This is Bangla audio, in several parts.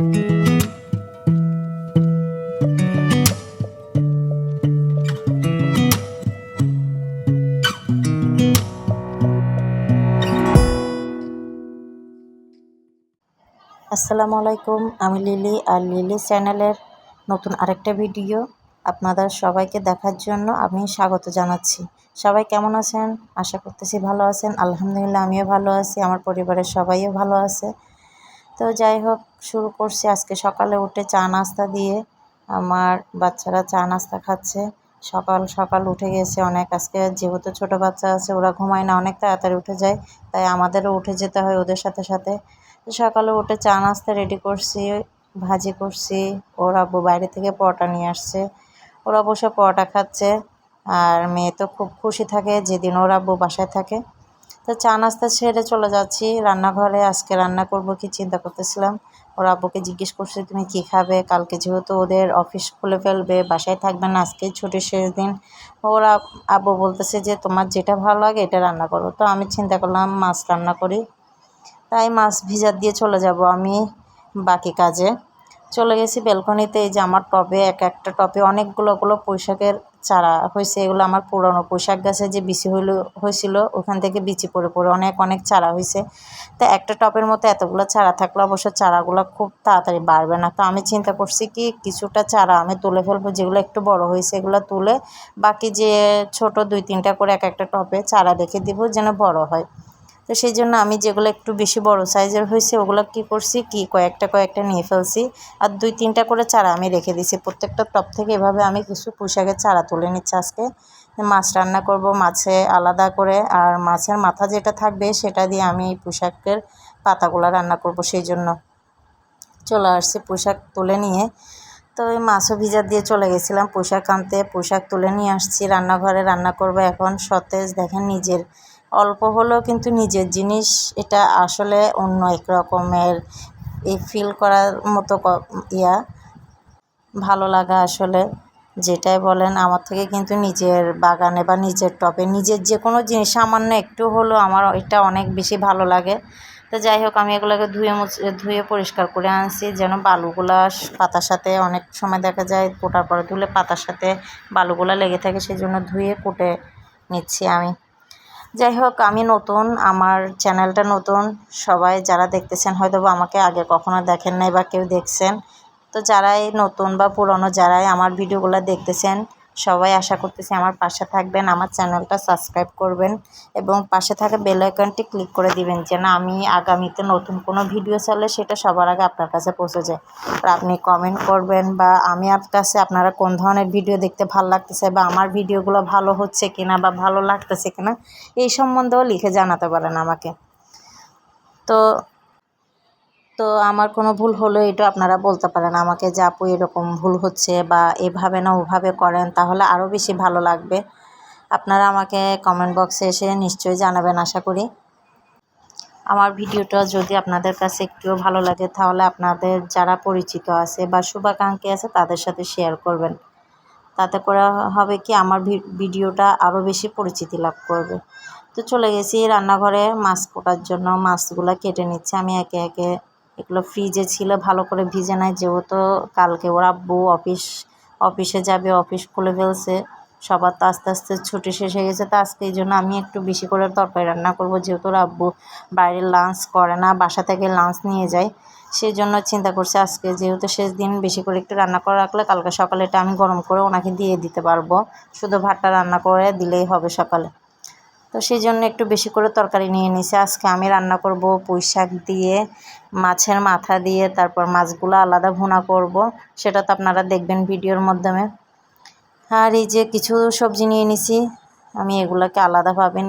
আসসালামু আলাইকুম, আমি লিলি আর লিলি চ্যানেলের নতুন আরেকটা ভিডিও আপনাদের সবাইকে দেখার জন্য আমি স্বাগত জানাচ্ছি। সবাই কেমন আছেন? আশা করতেছি ভালো আছেন। আলহামদুলিল্লাহ, আমিও ভালো আছি। আমার পরিবারের সবাইও ভালো আছে। তো যাই হোক, শুরু করছি। আজকে সকালে উঠে চা নাস্তা দিয়ে আমার বাচ্চারা চা নাস্তা খাচ্ছে। সকাল সকাল উঠে গেছে অনেক। আজকে যেহেতু ছোটো বাচ্চা আছে, ওরা ঘুমায় না, অনেক তাড়াতাড়ি উঠে যায়। তাই আমাদেরও উঠে যেতে হয় ওদের সাথে সাথে। সকালে উঠে চা নাস্তা রেডি করছি, ভাজি করছি। ওর আব্বু বাইরে থেকে পরোটা নিয়ে আসছে। ওরা বসে পরোটা খাচ্ছে। আর মেয়ে তো খুব খুশি থাকে, যেদিন ওর আব্বু বাসায় থাকে। তো চা নাস্তা ছেড়ে চলে যাচ্ছি। রান্নাঘরে আজকে রান্না করব কি চিন্তা করতেছিলাম। ওর আব্বুকে জিজ্ঞেস করছে, তুমি কি খাবে? কালকে যেহেতু ওদের অফিস খুলে ফেলবে, বাসায় থাকবে না আজকেই ছুটির শেষ দিন। ওরা আব্বু বলতেছে যে, তোমার যেটা ভালো লাগে এটা রান্না করো। তো আমি চিন্তা করলাম, মাছ রান্না করি। তাই মাছ ভিজার দিয়ে চলে যাব আমি বাকি কাজে। চলে গেছি ব্যালকনিতে এই যে আমার টবে, এক একটা টবে অনেকগুলো গুলো পোশাকের চারা হয়েছে, এগুলো আমার পুরনো পোশাক গাছে যে বিচি হইল, হয়েছিল, ওখান থেকে বিচি পড়ে পড়ে অনেক অনেক চারা হয়েছে। তো একটা টবের মতো এতগুলো চারা থাকলে অবশ্য চারাগুলো খুব তাড়াতাড়ি বাড়বে না। তো আমি চিন্তা করছি কি, কিছুটা চারা আমি তুলে ফেলব, যেগুলো একটু বড় হয়েছে, এগুলো তুলে বাকি যে ছোট দুই তিনটা করে এক একটা টবে চারা রেখে দিব, যেন বড় হয়। তো সেই জন্য আমি যেগুলো একটু বেশি বড় সাইজের হয়েছে, ওগুলো কি করছি, কি কয়েকটা কয়েকটা নিয়ে ফেলছি। আর দুই তিনটা করে চারা আমি রেখে দিছি প্রত্যেকটা টপ থেকে এভাবে আমি কিছু পোশাকের চারা তুলে নিচ্ছি আজকে। মাছ রান্না করব মাছে আলাদা করে, আর মাছের মাথা যেটা থাকবে সেটা দিয়ে আমি এই পোশাকের পাতাগুলো রান্না করব সেই জন্য। চলে আসছি পোশাক তুলে নিয়ে। তো ওই মাছও ভিজা দিয়ে চলে গেছিলাম পোশাক আনতে। পোশাক তুলে নিয়ে আসছি, রান্নাঘরে রান্না করব এখন। সতেজ দেখেন নিজের অল্প হলেও কিন্তু নিজের জিনিস এটা আসলে অন্য এক রকমের এই ফিল করার মতো ইয়া। ভালো লাগা আসলে। যেটাই বলেন, আমার থেকে কিন্তু নিজের বাগানে বা নিজের টপে নিজের যে কোনো জিনিস, সামান্য একটু হলেও আমার এটা অনেক বেশি ভালো লাগে। তো যাই হোক, আমি এগুলোকে ধুয়ে ধুয়ে পরিষ্কার করে আনছি, যেন বালুগুলা পাতার সাথে অনেক সময় দেখা যায় কোটার পরে ধুলে পাতার সাথে বালুগুলা লেগে থাকে সেই জন্য ধুয়ে কুটে নিচ্ছি আমি। যাই হোক, আমি নতুন, আমার চ্যানেলটা নতুন। সবাই যারা দেখতেছেন হয়তো বা আমাকে আগে কখনো দেখেন নাই বা কেউ দেখছেন। তো যারাই নতুন বা পুরনো, যারাই আমার ভিডিওগুলো দেখতেছেন সবাই আশা করতেছি আমার পাশে থাকবেন, আমার চ্যানেলটা সাবস্ক্রাইব করবেন এবং পাশে থাকা বেল আইকনটি ক্লিক করে দিবেন যেন আমি আগামীতে নতুন কোনো ভিডিও চালে সেটা সবার আগে আপনার কাছে পৌঁছে যায়। আর আপনি কমেন্ট করবেন বা আমি আপনার কাছে আপনারা কোন ধরনের ভিডিও দেখতে ভালো লাগতেছে বা আমার ভিডিওগুলো ভালো হচ্ছে কিনা বা ভালো লাগতেছে কিনা, এই সম্বন্ধেও লিখে জানাতে পারেন আমাকে। তো তো আমার কোনো ভুল হলো এটা আপনারা বলতে পারেন। আমাকে যে আপু এরকম ভুল হচ্ছে বা এভাবে না ওভাবে করেন, তাহলে আরও বেশি ভালো লাগবে। আপনারা আমাকে কমেন্ট বক্সে এসে নিশ্চয়ই জানাবেন, আশা করি। আমার ভিডিওটা যদি আপনাদের কাছে একটুও ভালো লাগে, তাহলে আপনাদের যারা পরিচিত আছে বা শুভাকাঙ্ক্ষী আছে, তাদের সাথে শেয়ার করবেন। তাতে করে হবে কি, আমার ভিডিওটা আরও বেশি পরিচিতি লাভ করবে। তো চলে গেছি রান্নাঘরে মাছ কোটার জন্য। মাছগুলো কেটে নিচ্ছে। আমি একে একে এগুলো ফ্রিজে ছিল, ভালো করে ভিজে নাই, যেহেতু কালকে ওর আব্বু অফিস অফিসে যাবে অফিস খুলে ফেলছে, সবার তো আস্তে আস্তে ছুটি শেষ হয়ে গেছে, তো আজকে এই জন্য আমি একটু বেশি করে তরকারি রান্না করব, যেহেতু আব্বু বাইরে লাঞ্চ করে না, বাসা থেকে লাঞ্চ নিয়ে যায় সেই জন্য চিন্তা করছি আজকে যেহেতু শেষ দিন, বেশি করে একটু রান্না করে রাখলে কালকে সকালে এটা আমি গরম করে ওনাকে দিয়ে দিতে পারব, শুধু ভাতটা রান্না করে দিলেই হবে সকালে। তো সেই জন্য একটু বেশি করে তরকারি নিয়ে নিছি আজকে আমি রান্না করব পুঁই শাক দিয়ে, মাছের মাথা দিয়ে, তারপর মাছগুলো আলাদা ভুনা করব। সেটা তো আপনারা দেখবেন ভিডিওর মাধ্যমে। আর এই যে কিছু সবজি নিয়ে নিছি, আমি এগুলোকে আলাদা পাবেন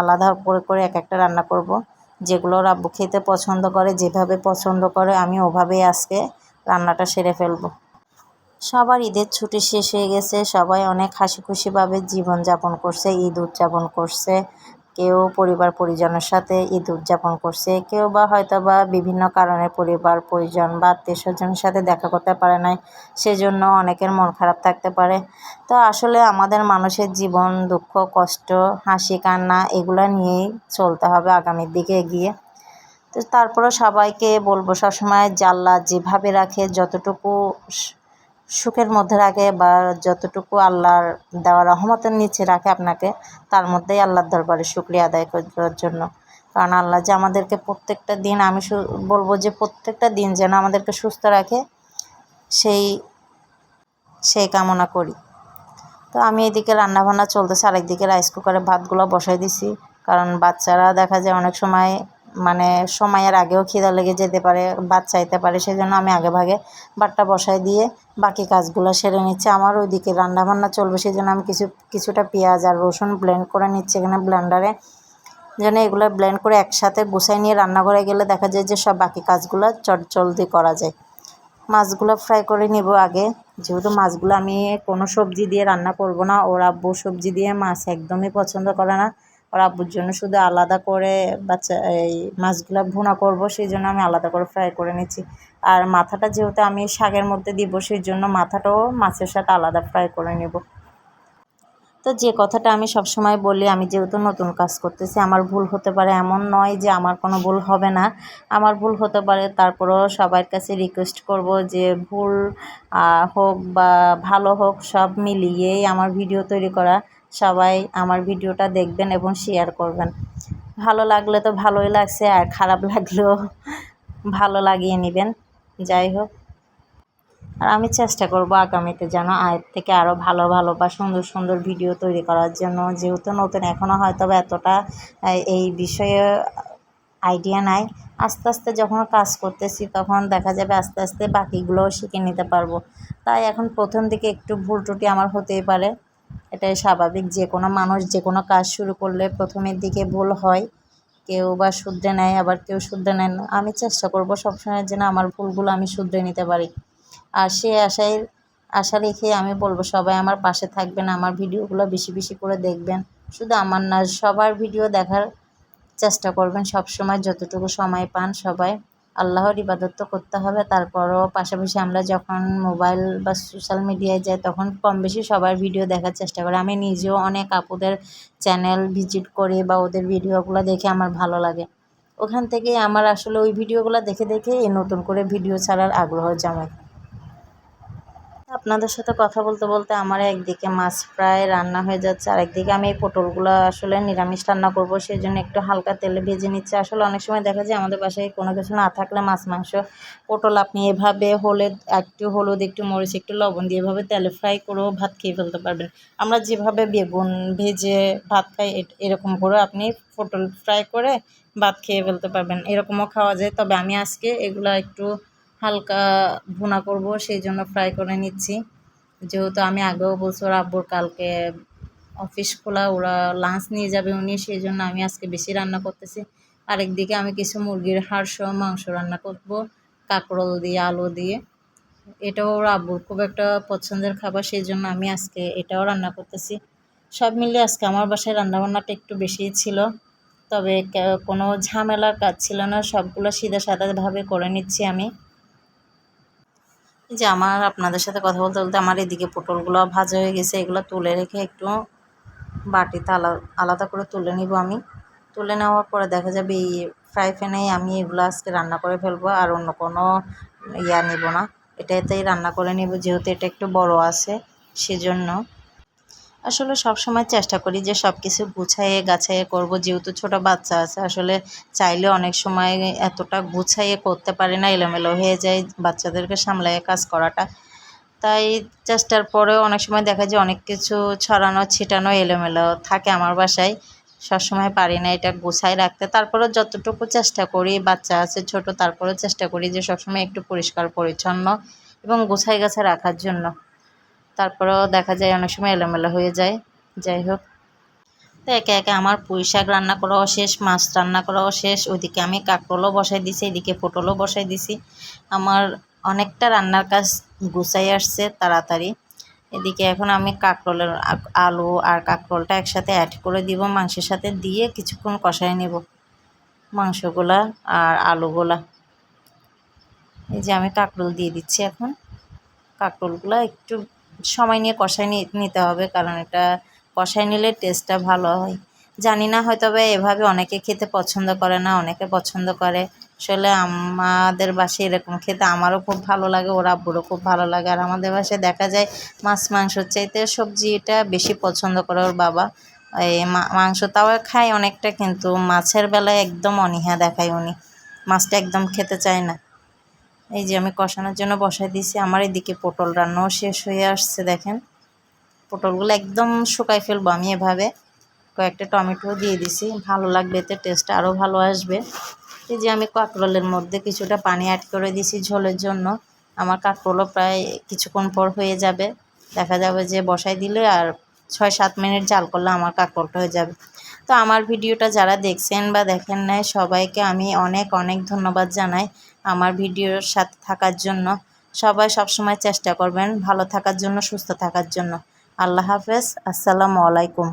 আলাদা করে করে এক একটা রান্না করব। যেগুলো রাব্বু খেতে পছন্দ করে, যেভাবে পছন্দ করে, আমি ওভাবেই আজকে রান্নাটা সেরে ফেলব। সবার ঈদের ছুটি শেষ হয়ে গেছে, সবাই অনেক হাসি খুশিভাবে জীবনযাপন করছে, ঈদ উদযাপন করছে। কেউ পরিবার পরিজনের সাথে ঈদ উদযাপন করছে, কেউ বা হয়তো বা বিভিন্ন কারণে পরিবার পরিজন বা আত্মীয় স্বজনের সাথে দেখা করতে পারে নাই, সেজন্য অনেকের মন খারাপ থাকতে পারে। তো আসলে আমাদের মানুষের জীবন, দুঃখ, কষ্ট, হাসি, কান্না, এগুলো নিয়েই চলতে হবে আগামীর দিকে এগিয়ে। তো তারপরে সবাইকে বলব সবসময়, জাল্লা যেভাবে রাখে, যতটুকু সুখের মধ্যে রাখে বা যতটুকু আল্লাহর দেওয়া রহমতের নিচে রাখে আপনাকে, তার মধ্যেই আল্লাহর দরবারে শুক্রিয়া আদায় করার জন্য। কারণ আল্লাহ যে আমাদেরকে প্রত্যেকটা দিন, আমি বলব যে প্রত্যেকটা দিন যেন আমাদেরকে সুস্থ রাখে, সেই সেই কামনা করি। তো আমি এদিকে রান্নাবান্না চলতেছে, আরেকদিকে রাইস কুকারে ভাতগুলো বসাই দিছি। কারণ বাচ্চারা দেখা যায় অনেক সময় মানে সময়ের আগেও খিদা লেগে যেতে পারে ভাত চাইতে পারে সেই জন্য আমি আগে ভাগে ভাতটা বসাই দিয়ে বাকি কাজগুলো সেরে নিচ্ছি। আমার ওইদিকে রান্নাবান্না চলবে সেই জন্য আমি কিছু, কিছুটা পেঁয়াজ আর রসুন ব্লেন্ড করে নিচ্ছি এখানে ব্লেন্ডারে যেন এগুলো ব্লেন্ড করে একসাথে গুছাই নিয়ে রান্না করে গেলে দেখা যায় যে সব বাকি কাজগুলো চট জলদি করা যায়। মাছগুলো ফ্রাই করে নিব আগে। যেহেতু মাছগুলো আমি কোনো সবজি দিয়ে রান্না করব না, ওর আব্বু সবজি দিয়ে মাছ একদমই পছন্দ করে না। ওর আব্বুর জন্য শুধু আলাদা করে বাচ্চা, এই মাছগুলো ভুনা করব, সেই জন্য আমি আলাদা করে ফ্রাই করে নিচ্ছি। আর মাথাটা যেহেতু আমি শাকের মধ্যে দিব, সেই জন্য মাথাটাও মাছের সাথে আলাদা ফ্রাই করে নেব। তো যে কথাটা আমি সবসময় বলি, আমি যেহেতু নতুন কাজ করতেছি, আমার ভুল হতে পারে এমন নয় যে আমার কোনো ভুল হবে না। আমার ভুল হতে পারে, তারপরেও সবার কাছে রিকোয়েস্ট করব যে ভুল হোক বা ভালো হোক, সব মিলিয়েই আমার ভিডিও তৈরি করা। সবাই আমার ভিডিওটা দেখবেন এবং শেয়ার করবেন। ভালো লাগলে তো ভালোই লাগছে, আর খারাপ লাগলেও ভালো লাগিয়ে নেবেন। যাই হোক। আর আমি চেষ্টা করব আগামীতে যেন আয়ের থেকে আরও ভালো ভালো বা সুন্দর সুন্দর ভিডিও তৈরি করার জন্য। যেহেতু নতুন এখনও হয়তো এতটা এই বিষয়ে আইডিয়া নাই। আস্তে আস্তে যখন কাজ করতেছি, তখন দেখা যাবে আস্তে আস্তে বাকিগুলোও শিখে নিতে পারব। তাই এখন প্রথম দিকে একটু ভুল ত্রুটি আমার হতেই পারে। এটাই স্বাভাবিক। যে কোনো মানুষ যে কোনো কাজ শুরু করলে প্রথমের দিকে ভুল হয়। কেউ বা শুধরে নেয়, আবার কেউ শুধরে নেয় না। আমি চেষ্টা করব সবসময় যেন আমার ভুলগুলো আমি শুধরে নিতে পারি। আর সে আশায়, আশা রেখে আমি বলব, সবাই আমার পাশে থাকবেন, আমার ভিডিওগুলো বেশি বেশি করে দেখবেন। শুধু আমার না, সবার ভিডিও দেখার চেষ্টা করবেন সব সময় যতটুকু সময় পান সবাই। আল্লাহর ইবাদত তো করতে হবে। তারপরও পাশাপাশি আমরা যখন মোবাইল বা সোশ্যাল মিডিয়ায় যাই, তখন কম বেশি সবার ভিডিও দেখার চেষ্টা করি। আমি নিজেও অনেক আপুদের চ্যানেল ভিজিট করি বা ওদের ভিডিওগুলো দেখে আমার ভালো লাগে। ওখান থেকে আমার আসলে ওই ভিডিওগুলো দেখে দেখে নতুন করে ভিডিও ছাড়ার আগ্রহ জমায়। আপনাদের সাথে কথা বলতে বলতে আমার একদিকে মাছ প্রায় রান্না হয়ে যাচ্ছে আর একদিকে আমি এই পটলগুলো আসলে নিরামিষ রান্না করব সেই জন্য একটু হালকা তেলে ভেজে নিচ্ছে। আসলে অনেক সময় দেখা যায় আমাদের বাসায় কোনো কিছু না থাকলে মাছ, মাংস, পটল আপনি এভাবে হলুদ, একটু হলুদ, একটু মরিচ, একটু লবণ দিয়ে এভাবে তেলে ফ্রাই করেও ভাত খেয়ে ফেলতে পারবেন। আমরা যেভাবে বেগুন ভেজে ভাত খাই এরকম করে আপনি পটল ফ্রাই করে ভাত খেয়ে ফেলতে পারবেন। এরকমও খাওয়া যায়। তবে আমি আজকে এগুলো একটু হালকা ভুনা করব, সেই জন্য ফ্রাই করে নিচ্ছি। যেহেতু আমি আগেও বলছি, ওরা আব্বুর কালকে অফিস খোলা, ওরা লাঞ্চ নিয়ে যাবে উনি, সেই জন্য আমি আজকে বেশি রান্না করতেছি। আরেকদিকে আমি কিছু মুরগির হাড় সহ মাংস রান্না করব, কাঁকরোল দিয়ে, আলু দিয়ে। এটাও ওর আব্বুর খুব একটা পছন্দের খাবার, সেই জন্য আমি আজকে এটাও রান্না করতেছি। সব মিলিয়ে আজকে আমার বাসায় রান্নাবান্নাটা একটু বেশিই ছিল, তবে কোনো ঝামেলার কাজ ছিল না, সবগুলো সিধা সাদাভাবে করে নিচ্ছি আমি। যে আমার আপনাদের সাথে কথা বলতে বলতে আমার এদিকে পটলগুলো ভাজা হয়ে গেছে, এগুলো তুলে রেখে একটু বাটিতে আলাদা করে তুলে নিব আমি। তুলে নেওয়ার পরে দেখা যাবে এই ফ্রাই প্যানেই আমি এগুলো আজকে রান্না করে ফেলব আর অন্য কোনো ইয়া নেব না। এটাতেই রান্না করে নেব, যেহেতু এটা একটু বড় আছে, সেজন্য আসলে সব সময় চেষ্টা করি যে সব কিছু গুছাইয়ে গাছাইয়ে করব। যেহেতু ছোট বাচ্চা আছে, আসলে চাইলে অনেক সময় এতটা গুছাইয়ে করতে পারি না, এলোমেলো হয়ে যায় বাচ্চাদেরকে সামলাইয়ে কাজ করাটা। তাই চেষ্টার পরেও অনেক সময় দেখা যায় অনেক কিছু ছড়ানো, ছিটানো এলোমেলো থাকে আমার বাসায়। সবসময় পারি না এটা গুছাই রাখতে। তারপরেও যতটুকু চেষ্টা করি, বাচ্চা আছে, ছোট, তারপরেও চেষ্টা করি যে সবসময় একটু পরিষ্কার, পরিচ্ছন্ন এবং গুছাই গাছা রাখার জন্য। তারপরেও দেখা যায় অনেক সময় এলোমেলো হয়ে যায়। যাই হোক। তো একে একে আমার পুঁই শাক রান্না করাও শেষ, মাছ রান্না করাও শেষ। ওইদিকে আমি কাঁকরোলও বসাই দিছি, এদিকে পটলও বসাই দিছি। আমার অনেকটা রান্নার কাজ গুছাই আসছে তাড়াতাড়ি। এদিকে এখন আমি কাঁকরোলের আলু আর কাঁকরোলটা একসাথে অ্যাড করে দিব, মাংসের সাথে দিয়ে কিছুক্ষণ কষাই নেব মাংসগুলা আর আলুগুলা। এই যে আমি কাঁকরোল দিয়ে দিচ্ছি এখন। কাঁকরোলগুলো একটু সময় নিয়ে কষাই নিতে হবে, কারণ এটা কষাই নিলে টেস্টটা ভালো হয়। জানি না হয়তো বা এভাবে অনেকে খেতে পছন্দ করে না, অনেকে পছন্দ করে। আসলে আমাদের বাসায় এরকম খেতে আমারও খুব ভালো লাগে, ওর আব্বুরও খুব ভালো লাগে। আর আমাদের বাসায় দেখা যায় মাছ মাংসর চাইতে সবজিটা বেশি পছন্দ করে ওর বাবা। এই মাংস তাও খায় অনেকটা, কিন্তু মাছের বেলায় একদম অনীহা দেখায় উনি। মাছটা একদম খেতে চায় না। এই যে আমি কষানোর জন্য বসাই দিয়েছি, আমার এদিকে পটল রান্নাও শেষ হয়ে আসছে, দেখেন। পটলগুলো একদম শুকাই ফেলব আমি এভাবে। কয়েকটা টমেটো দিয়ে দিছি, ভালো লাগবে এতে টেস্ট আরও ভালো আসবে। এই যে আমি কাঁকরোলের মধ্যে কিছুটা পানি অ্যাড করে দিছি ঝোলের জন্য। আমার কাঁকরোলও প্রায় কিছুক্ষণ পর হয়ে যাবে। দেখা যাবে যে বসাই দিলে আর ছয় সাত মিনিট জাল করলে আমার কাঁকরোলটা হয়ে যাবে। তো আমার ভিডিওটা যারা দেখছেন বা দেখেন নাই, সবাইকে আমি অনেক অনেক ধন্যবাদ জানাই। আমার ভিডিওর সাথে থাকার জন্য। সবাই সবসময় চেষ্টা করবেন ভালো থাকার জন্য, সুস্থ থাকার জন্য। আল্লাহ হাফেজ, আসসালামু আলাইকুম।